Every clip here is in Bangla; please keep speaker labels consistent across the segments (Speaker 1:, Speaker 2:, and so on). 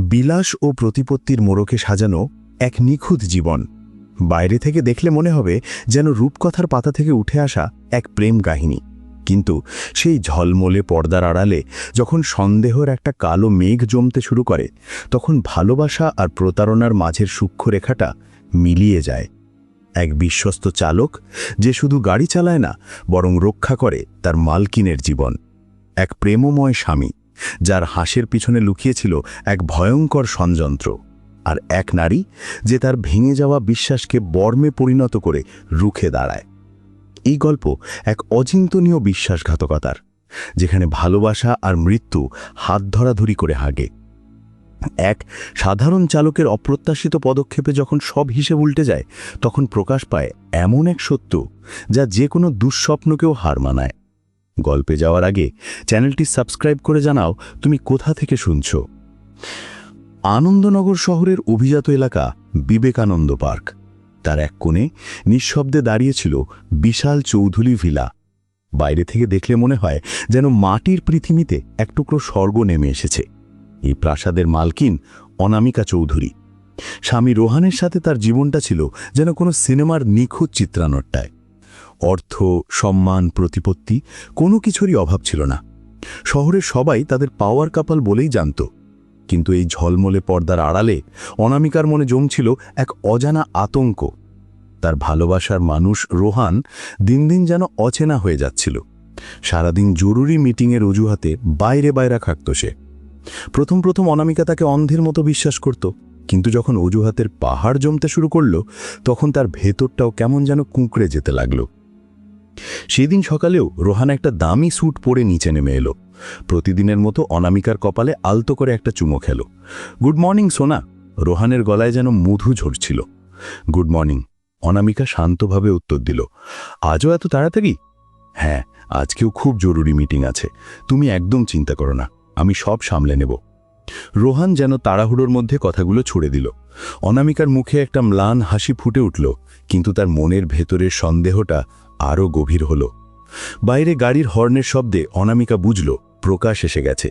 Speaker 1: বিলাস ও প্রতিপত্তির মোড়কে সাজানো এক নিখুঁত জীবন। বাইরে থেকে দেখলে মনে হবে যেন রূপকথার পাতা থেকে উঠে আসা এক প্রেম কাহিনী। কিন্তু সেই ঝলমলে পর্দার আড়ালে যখন সন্দেহর একটা কালো মেঘ জমতে শুরু করে, তখন ভালোবাসা আর প্রতারণার মাঝের সূক্ষ্ম রেখাটা মিলিয়ে যায়। এক বিশ্বস্ত চালক যে শুধু গাড়ি চালায় না, বরং রক্ষা করে তার মালকিনের জীবন। এক প্রেমময় স্বামী। যার হাসের পিছনে লুকিয়েছিল এক ভয়ঙ্কর ষড়যন্ত্র। আর এক নারী যে তার ভেঙে যাওয়া বিশ্বাসকে বর্মে পরিণত করে রুখে দাঁড়ায়। এই গল্প এক অচিন্তনীয় বিশ্বাসঘাতকতার, যেখানে ভালোবাসা আর মৃত্যু হাত ধরাধরি করে হাগে। এক সাধারণ চালকের অপ্রত্যাশিত পদক্ষেপে যখন সব হিসেব উল্টে যায়, তখন প্রকাশ পায় এমন এক সত্য যা যে কোনো দুঃস্বপ্নকেও হার মানায়। গল্পে যাওয়ার আগে চ্যানেলটি সাবস্ক্রাইব করে জানাও তুমি কোথা থেকে শুনছ। আনন্দনগর শহরের অভিজাত এলাকা বিবেকানন্দ পার্ক। তার এক কোণে নিঃশব্দে দাঁড়িয়েছিল বিশাল চৌধুরী ভিলা। বাইরে থেকে দেখলে মনে হয় যেন মাটির পৃথিবীতে এক টুকরো স্বর্গ নেমে এসেছে। এই প্রাসাদের মালকিন অনামিকা চৌধুরী। স্বামী রোহানের সাথে তার জীবনটা ছিল যেন কোনো সিনেমার নিখুঁত চিত্রানট্টায় অর্থ, সম্মান, প্রতিপত্তি কোনো কিছুরই অভাব ছিল না। শহরের সবাই তাদের পাওয়ার কাপাল বলেই জানত। কিন্তু এই ঝলমলে পর্দার আড়ালে অনামিকার মনে জমছিল এক অজানা আতঙ্ক। তার ভালোবাসার মানুষ রোহান দিন দিন যেন অচেনা হয়ে যাচ্ছিল। সারাদিন জরুরি মিটিংয়ের অজুহাতে বাইরে বাইরে থাকত সে। প্রথম প্রথম অনামিকা তাকে অন্ধের মতো বিশ্বাস করত, কিন্তু যখন অজুহাতের পাহাড় জমতে শুরু করল, তখন তার ভেতরটাও কেমন যেন কুঁকড়ে যেতে লাগল। সেদিন সকালেও রোহান একটা দামি স্যুট পরে নিচে নেমে এলো। প্রতিদিনের মতো অনামিকার কপালে আলতো করে একটা চুমো খেল। গুড মর্নিং, সোনা। রোহানের গলায় যেন মধু ঝরছিল। Good morning. অনামিকা শান্তভাবে উত্তর দিল। আজও এত তাড়াতাড়ি? হ্যাঁ আজকেও খুব জরুরি মিটিং আছে। তুমি একদম চিন্তা করো না। আমি সব সামলে নেব। রোহান যেন তাড়াহুড়োর মধ্যে কথাগুলো ছুড়ে দিল। অনামিকার মুখে একটা ম্লান হাসি ফুটে উঠল, কিন্তু তার মনের ভেতরের সন্দেহটা আরও গভীর হল। বাইরে গাড়ির হর্নের শব্দে অনামিকা বুঝল, প্রকাশ এসে গেছে।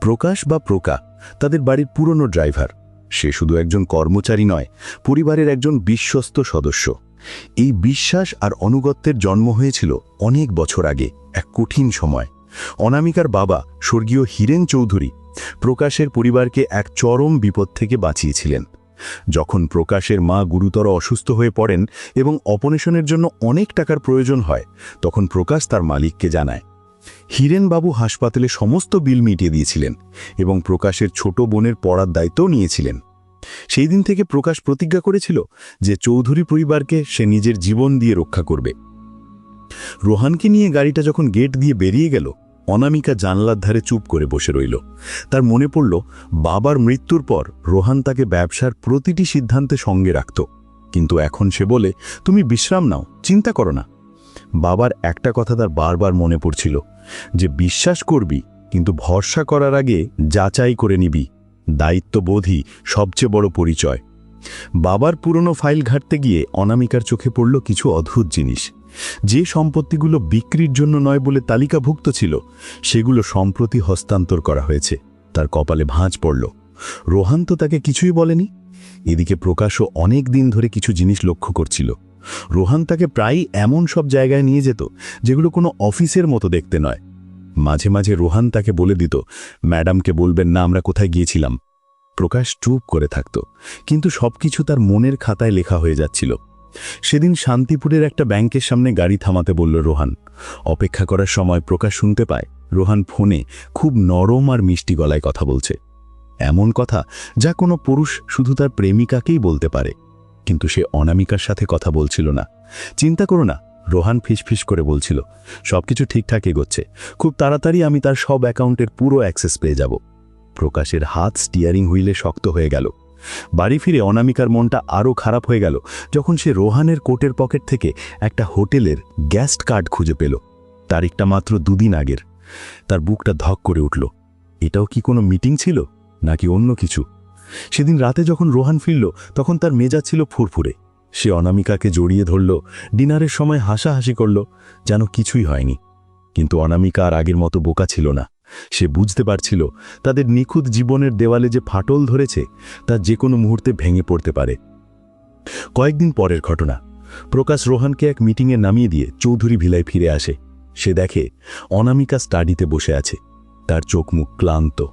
Speaker 1: প্রকাশ বা প্রকা, তাদের বাড়ির পুরনো ড্রাইভার। সে শুধু একজন কর্মচারী নয়, পরিবারের একজন বিশ্বস্ত সদস্য। এই বিশ্বাস আর অনুগত্যের জন্ম হয়েছিল অনেক বছর আগে, এক কঠিন সময়। অনামিকার বাবা, স্বর্গীয় হীরেন চৌধুরী, প্রকাশের পরিবারকে এক চরম বিপদ থেকে বাঁচিয়েছিলেন। যখন প্রকাশের মা গুরুতর অসুস্থ হয়ে পড়েন এবং অপারেশনের জন্য অনেক টাকার প্রয়োজন হয়, তখন প্রকাশ তার মালিককে জানায়। হিরেনবাবু হাসপাতালে সমস্ত বিল মিটিয়ে দিয়েছিলেন এবং প্রকাশের ছোট বোনের পড়ার দায়িত্বও নিয়েছিলেন। সেই দিন থেকে প্রকাশ প্রতিজ্ঞা করেছিল যে চৌধুরী পরিবারকে সে নিজের জীবন দিয়ে রক্ষা করবে। রোহানকে নিয়ে গাড়িটা যখন গেট দিয়ে বেরিয়ে গেল অনামিকা জানলার ধারে চুপ করে বসে রইল। তার মনে পড়ল, বাবার মৃত্যুর পর রোহান তাকে ব্যবসার প্রতিটি সিদ্ধান্তে সঙ্গে রাখত। কিন্তু এখন সে বলে, তুমি বিশ্রাম নাও, চিন্তা করো না। বাবার একটা কথা তার বারবার মনে পড়ছিল, যে বিশ্বাস করবি, কিন্তু ভরসা করার আগে যাচাই করে নিবি। দায়িত্ববোধই সবচেয়ে বড় পরিচয়। বাবার পুরনো ফাইল ঘাটতে গিয়ে অনামিকার চোখে পড়ল কিছু অদ্ভুত জিনিস। যে সম্পত্তিগুলো বিক্রির জন্য নয় বলে তালিকাভুক্ত ছিল, সেগুলো সম্প্রতি হস্তান্তর করা হয়েছে। তার কপালে ভাঁজ পড়ল। রোহান তো তাকে কিছুই বলেনি। এদিকে প্রকাশও অনেক দিন ধরে কিছু জিনিস লক্ষ্য করছিল। রোহান তাকে প্রায়ই এমন সব জায়গায় নিয়ে যেত, যেগুলো কোনো অফিসের মতো দেখতে নয়। মাঝে মাঝে রোহান তাকে বলে দিত, ম্যাডামকে বলবেন না, আমরা কোথায় গিয়েছিলাম। প্রকাশ চুপ করে থাকত, কিন্তু সবকিছু তার মনের খাতায় লেখা হয়ে যাচ্ছিল। সেদিন শান্তিপুরের একটা ব্যাংকের সামনে গাড়ি থামাতে বলল রোহান। অপেক্ষা করার সময় প্রকাশ শুনতে পায়, রোহান ফোনে খুব নরম আর মিষ্টি গলায় কথা বলছে। এমন কথা যা কোনো পুরুষ শুধু তার প্রেমিকাকেই বলতে পারে। কিন্তু সে অনামিকার সাথে কথা বলছিল না। চিন্তা করো না, রোহান ফিসফিস করে বলছিল, সবকিছু ঠিকঠাক এগোচ্ছে। খুব তাড়াতাড়ি আমি তার সব অ্যাকাউন্টের পুরো অ্যাক্সেস পেয়ে যাব। প্রকাশের হাত স্টিয়ারিং হুইলে শক্ত হয়ে গেল। বাড়ি ফিরে অনামিকার মনটা আরও খারাপ হয়ে গেল যখন সে রোহানের কোটের পকেট থেকে একটা হোটেলের গ্যাস্ট কার্ড খুঁজে পেল। তারিখটা মাত্র দুদিন আগের। তার বুকটা ধক করে উঠল। এটাও কি কোনো মিটিং ছিল, নাকি অন্য কিছু? সেদিন রাতে যখন রোহান ফিরল, তখন তার মেজাজ ছিল ফুরফুরে। সে অনামিকাকে জড়িয়ে ধরল, ডিনারের সময় হাসাহাসি করল, যেন কিছুই হয়নি। কিন্তু অনামিকা আর আগের মতো বোকা ছিল না। সে বুঝতে পারছিল তাদের নিখুঁত জীবনের দেওয়ালে যে ফাটল ধরেছে তা যে কোনো মুহূর্তে ভেঙে পড়তে পারে। কয়েকদিন পরের ঘটনা। প্রকাশ রোহানকে এক মিটিংয়ে নামিয়ে দিয়ে চৌধুরী ভিলায় ফিরে আসে। সে দেখে অনামিকা স্টাডিতে বসে আছে। তার চোখ মুখ ক্লান্ত।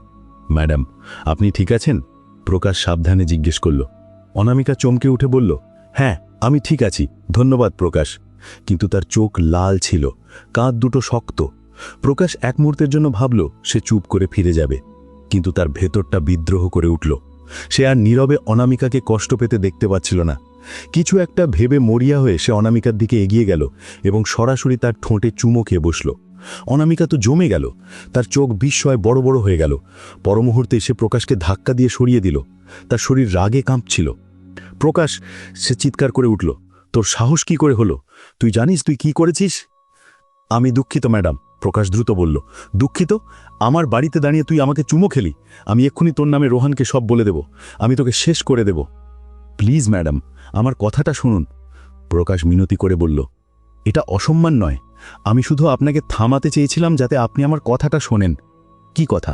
Speaker 1: ম্যাডাম, আপনি ঠিক আছেন? প্রকাশ সাবধানে জিজ্ঞেস করল। অনামিকা চমকে উঠে বলল হ্যাঁ আমি ঠিক আছি। ধন্যবাদ প্রকাশ। কিন্তু তার চোখ লাল ছিল। কাঁধ দুটো শক্ত। প্রকাশ এক মুহূর্তের জন্য ভাবল, সে চুপ করে ফিরে যাবে। কিন্তু তার ভেতরটা বিদ্রোহ করে উঠল। সে আর নীরবে অনামিকাকে কষ্ট পেতে দেখতে পাচ্ছিল না। কিছু একটা ভেবে মরিয়া হয়ে সে অনামিকার দিকে এগিয়ে গেল এবং সরাসরি তার ঠোঁটে চুমো খেয়ে বসল। অনামিকা তো জমে গেল, তার চোখ বিস্ময় বড় বড় হয়ে গেল। পরমুহূর্তে সে প্রকাশকে ধাক্কা দিয়ে সরিয়ে দিল। তার শরীর রাগে কাঁপছিল। প্রকাশ, সে চিৎকার করে উঠল, তোর সাহস কি করে হলো? তুই জানিস তুই কি করেছিস? আমি দুঃখিত, ম্যাডাম। প্রকাশ দ্রুত বলল, দুঃখিত, আমার বাড়িতে দাঁড়িয়ে তুই আমাকে চুমো খেলি। আমি এক্ষুনি তোর নামে রোহানকে সব বলে দেব। আমি তোকে শেষ করে দেব। প্লিজ, ম্যাডাম, আমার কথাটা শুনুন। প্রকাশ মিনতি করে বলল, এটা অসম্মান নয়। আমি শুধু আপনাকে থামাতে চেয়েছিলাম যাতে আপনি আমার কথাটা শোনেন। কি কথা?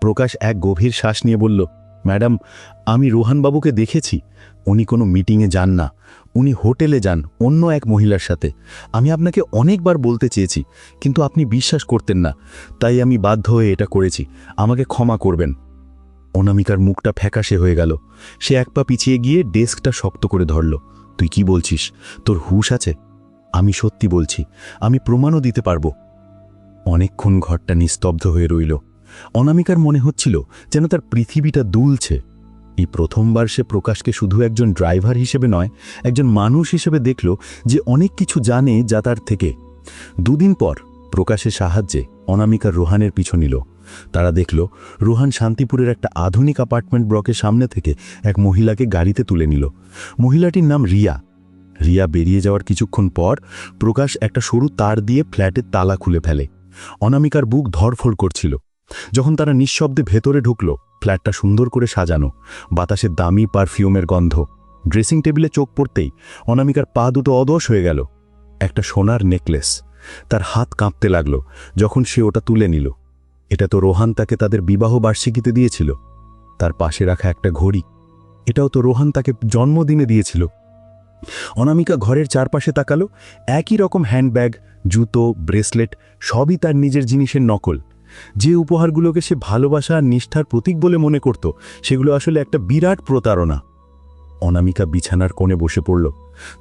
Speaker 1: প্রকাশ এক গভীর শ্বাস নিয়ে বলল, ম্যাডাম, আমি রোহানবাবুকে দেখেছি। উনি কোনো মিটিংয়ে যান না। উনি হোটেলে যান অন্য এক মহিলার সাথে। আমি আপনাকে অনেকবার বলতে চেয়েছি, কিন্তু আপনি বিশ্বাস করতেন না। তাই আমি বাধ্য হয়ে এটা করেছি। আমাকে ক্ষমা করবেন। অনামিকার মুখটা ফ্যাকাশে হয়ে গেল। সে এক পা পিছিয়ে গিয়ে ডেস্কটা শক্ত করে ধরল। তুই কি বলছিস? তোর হুশ আছে? আমি সত্যি বলছি। আমি প্রমাণও দিতে পারব। অনেকক্ষণ ঘরটা নিস্তব্ধ হয়ে রইল। অনামিকার মনে হচ্ছিল যেন তার পৃথিবীটা দুলছে। এই প্রথমবার সে প্রকাশকে শুধু একজন ড্রাইভার হিসেবে নয়, একজন মানুষ হিসেবে দেখল যে অনেক কিছু জানে যা তার থেকে। দুদিন পর প্রকাশের সাহায্যে অনামিকা রোহানের পিছু নিল। তারা দেখল রোহান শান্তিপুরের একটা আধুনিক অ্যাপার্টমেন্ট ব্লকের সামনে থেকে এক মহিলাকে গাড়িতে তুলে নিল। মহিলাটির নাম রিয়া। রিয়া বেরিয়ে যাওয়ার কিছুক্ষণ পর প্রকাশ একটা সরু তার দিয়ে ফ্ল্যাটের তালা খুলে ফেলে। অনামিকার বুক ধরফড় করছিল। যখন তারা নিঃশব্দে ভেতরে ঢুকল, ফ্ল্যাটটা সুন্দর করে সাজানো বাতাসে দামি পারফিউমের গন্ধ, ড্রেসিং টেবিলে চোখ পড়তেই অনামিকার পা দুটো অদশ হয়ে গেল। একটা সোনার নেকলেস, তার হাত কাঁপতে লাগল যখন সে ওটা তুলে নিল। এটা তো রোহান তাকে তাদের বিবাহ বার্ষিকীতে দিয়েছিল। তার পাশে রাখা একটা ঘড়ি, এটাও তো রোহান তাকে জন্মদিনে দিয়েছিল। অনামিকা ঘরের চারপাশে তাকালো, একই রকম হ্যান্ডব্যাগ, জুতো, ব্রেসলেট, সবই তার নিজের জিনিসের নকল। যে উপহারগুলোকে সে ভালোবাসা আর নিষ্ঠার প্রতীক বলে মনে করত, সেগুলো আসলে একটা বিরাট প্রতারণা। অনামিকা বিছানার কোণে বসে পড়ল।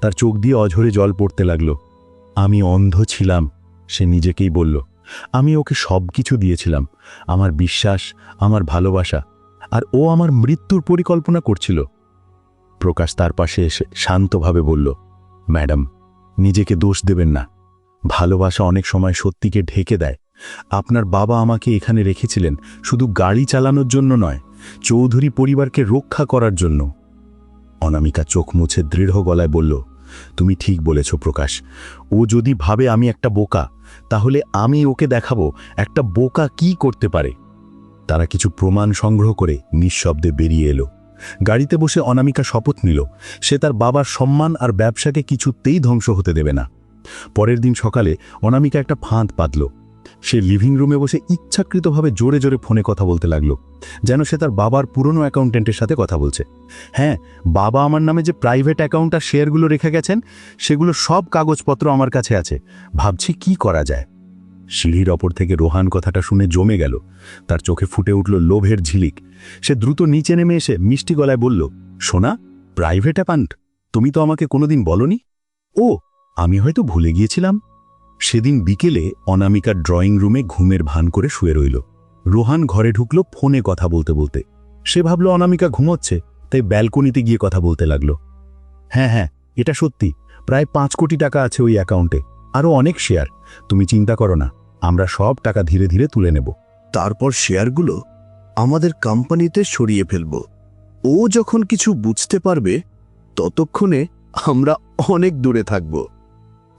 Speaker 1: তার চোখ দিয়ে অঝরে জল পড়তে লাগল। আমি অন্ধ ছিলাম, সে নিজেকেই বলল। আমি ওকে সব কিছু দিয়েছিলাম, আমার বিশ্বাস, আমার ভালোবাসা, আর ও আমার মৃত্যুর পরিকল্পনা করছিল। প্রকাশ তার পাশে এসে শান্তভাবে বলল, ম্যাডাম, নিজেকে দোষ দেবেন না। ভালোবাসা অনেক সময় সত্যিকে ঢেকে দেয়। আপনার বাবা আমাকে এখানে রেখেছিলেন শুধু গাড়ি চালানোর জন্য নয়, চৌধুরী পরিবারকে রক্ষা করার জন্য। অনামিকা চোখ মুছে দৃঢ় গলায় বলল, তুমি ঠিক বলেছ প্রকাশ। ও যদি ভাবে আমি একটা বোকা, তাহলে আমি ওকে দেখাবো একটা বোকা কি করতে পারে? তারা কিছু প্রমাণ সংগ্রহ করে নিঃশব্দে বেরিয়ে এলো। গাড়িতে বসে অনামিকা শপথ নিল, সে তার বাবার সম্মান আর ব্যবসাকে কিছুতেই ধ্বংস হতে দেবে না। পরের দিন সকালে অনামিকা একটা ফাঁদ পাতল সে লিভিং রুমে বসে ইচ্ছাকৃতভাবে জোরে জোরে ফোনে কথা বলতে লাগল, যেন সে তার বাবার পুরনো অ্যাকাউন্টেন্টের সাথে কথা বলছে। হ্যাঁ বাবা আমার নামে যে প্রাইভেট অ্যাকাউন্ট আর শেয়ারগুলো রেখে গেছেন, সেগুলো সব কাগজপত্র আমার কাছে আছে। ভাবছি কি করা যায়? সিঁড়ির ওপর থেকে রোহান কথাটা শুনে জমে গেল। তার চোখে ফুটে উঠল লোভের ঝিলিক। সে দ্রুত নিচে নেমে এসে মিষ্টি গলায় বলল, সোনা প্রাইভেট অ্যাকাউন্ট তুমি তো আমাকে কোনোদিন বলনি? ও, আমি হয়তো ভুলে গিয়েছিলাম। সেদিন বিকেলে অনামিকার ড্রয়িং রুমে ঘুমের ভান করে শুয়ে রইল। রোহান ঘরে ঢুকল ফোনে কথা বলতে বলতে। সে ভাবল, অনামিকা ঘুমোচ্ছে। তাই ব্যালকনিতে গিয়ে কথা বলতে লাগল। হ্যাঁ হ্যাঁ এটা সত্যি। প্রায় পাঁচ কোটি টাকা আছে ওই অ্যাকাউন্টে। আরও অনেক শেয়ার। তুমি চিন্তা করো না। আমরা সব টাকা ধীরে ধীরে তুলে নেব।
Speaker 2: তারপর শেয়ারগুলো আমাদের কোম্পানিতে সরিয়ে ফেলব। ও যখন কিছু বুঝতে পারবে, ততক্ষণে আমরা অনেক দূরে থাকব।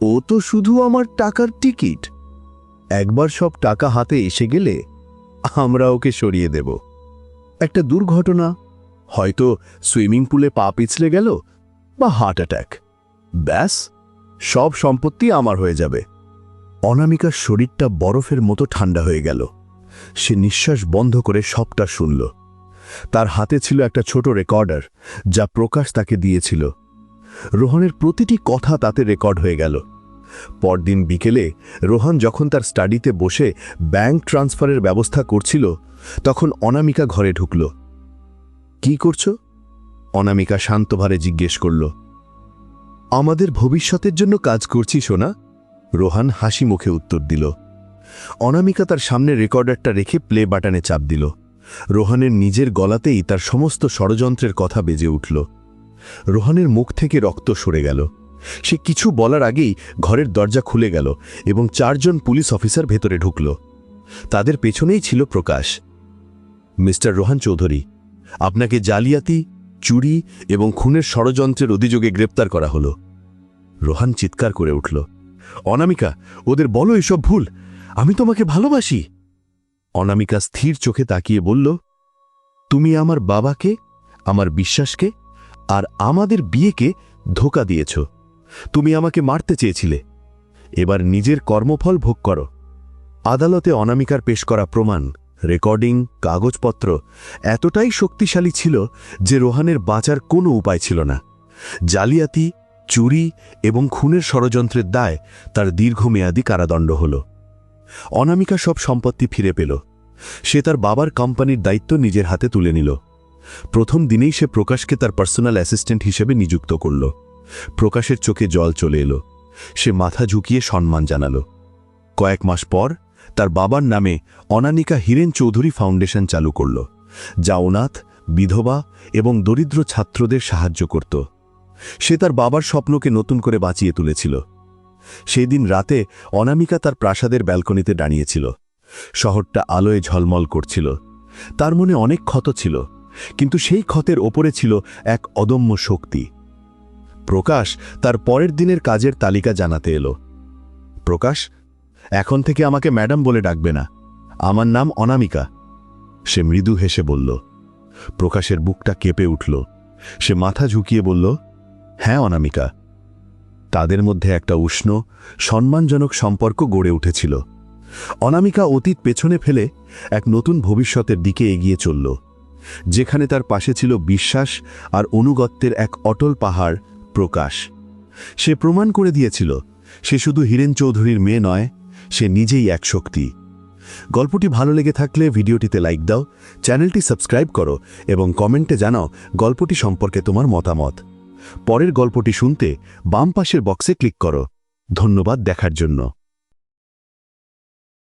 Speaker 2: ও তো শুধু আমার টাকার টিকিট। একবার সব টাকা হাতে এসে গেলে আমরা ওকে সরিয়ে দেব। একটা দুর্ঘটনা। হয়তো সুইমিং পুলে পা পিছলে গেল বা হার্ট অ্যাটাক। ব্যাস, সব সম্পত্তি আমার হয়ে যাবে। অনামিকার শরীরটা বরফের মতো ঠান্ডা হয়ে গেল। সে নিঃশ্বাস বন্ধ করে সবটা শুনল। তার হাতে ছিল একটা ছোট রেকর্ডার যা প্রকাশ তাকে দিয়েছিল। রোহনের প্রতিটি কথা তাতে রেকর্ড হয়ে গেল। পরদিন বিকেলে রোহন যখন তার স্টাডিতে বসে ব্যাংক ট্রান্সফারের ব্যবস্থা করছিল, তখন অনামিকা ঘরে ঢুকল। কি করছ? অনামিকা শান্তভারে জিজ্ঞেস করল। আমাদের ভবিষ্যতের জন্য কাজ করছি, সোনা। রোহান হাসি মুখে উত্তর দিল। অনামিকা তার সামনে রেকর্ডারটা রেখে প্লে বাটনে চাপ দিল। রোহানের নিজের গলাতেই তার সমস্ত ষড়যন্ত্রের কথা বেজে উঠল। রোহানের মুখ থেকে রক্ত সরে গেল। সে কিছু বলার আগেই ঘরের দরজা খুলে গেল এবং চারজন পুলিশ অফিসার ভেতরে ঢুকল। তাদের পেছনেই ছিল প্রকাশ। মিস্টার রোহান চৌধুরী, আপনাকে জালিয়াতি, চুরি এবং খুনের ষড়যন্ত্রের অভিযোগে গ্রেপ্তার করা হলো। রোহান চিৎকার করে উঠল, অনামিকা, ওদের বলো এসব ভুল, আমি তোমাকে ভালোবাসি। অনামিকা স্থির চোখে তাকিয়ে বলল, তুমি আমার বাবাকে, আমার বিশ্বাসকে আর আমাদের বিয়েকে ধোকা দিয়েছ। তুমি আমাকে মারতে চেয়েছিলে। এবার নিজের কর্মফল ভোগ করো। আদালতে অনামিকার পেশ করা প্রমাণ, রেকর্ডিং, কাগজপত্র এতটাই শক্তিশালী ছিল যে রোহানের বাঁচার কোনো উপায় ছিল না। জালিয়াতি, চুরি এবং খুনের ষড়যন্ত্রের দায় তার দীর্ঘমেয়াদী কারাদণ্ড হল। অনামিকা সব সম্পত্তি ফিরে পেল। সে তার বাবার কোম্পানির দায়িত্ব নিজের হাতে তুলে নিল। প্রথম দিনেই সে প্রকাশকে তার পার্সোনাল অ্যাসিস্ট্যান্ট হিসেবে নিযুক্ত করল। প্রকাশের চোখে জল চলে এলো। সে মাথা ঝুঁকিয়ে সম্মান জানাল। কয়েক মাস পর তার বাবার নামে অনানিকা হীরেন চৌধুরী ফাউন্ডেশন চালু করল, যা অনাথ, বিধবা এবং দরিদ্র ছাত্রদের সাহায্য করত। সে তার বাবার স্বপ্নকে নতুন করে বাঁচিয়ে তুলেছিল। সেই দিন রাতে অনামিকা তার প্রাসাদের ব্যালকনিতে দাঁড়িয়েছিল। শহরটা আলোয় ঝলমল করছিল। তার মনে অনেক ক্ষত ছিল। কিন্তু সেই ক্ষতের ওপরে ছিল এক অদম্য শক্তি। প্রকাশ তার পরের দিনের কাজের তালিকা জানাতে এলো। প্রকাশ, এখন থেকে আমাকে ম্যাডাম বলে ডাকবে না। আমার নাম অনামিকা। সে মৃদু হেসে বলল। প্রকাশের বুকটা কেঁপে উঠল। সে মাথা ঝুঁকিয়ে বলল হ্যাঁ অনামিকা। তাদের মধ্যে একটা উষ্ণ, সম্মানজনক সম্পর্ক গড়ে উঠেছিল। অনামিকা অতীত পেছনে ফেলে এক নতুন ভবিষ্যতের দিকে এগিয়ে চলল। যেখানে তার পাশে ছিল বিশ্বাস আর অনুগত্যের এক অটল পাহাড়, প্রকাশ। সে প্রমাণ করে দিয়েছিল, সে শুধু হীরেন চৌধুরীর মেয়ে নয়, সে নিজেই এক শক্তি। গল্পটি ভালো লেগে থাকলে ভিডিওটিতে লাইক দাও, চ্যানেলটি সাবস্ক্রাইব করো এবং কমেন্টে জানাও গল্পটি সম্পর্কে তোমার মতামত। পরের গল্পটি শুনতে বাম পাশের বক্সে ক্লিক করো। ধন্যবাদ দেখার জন্য।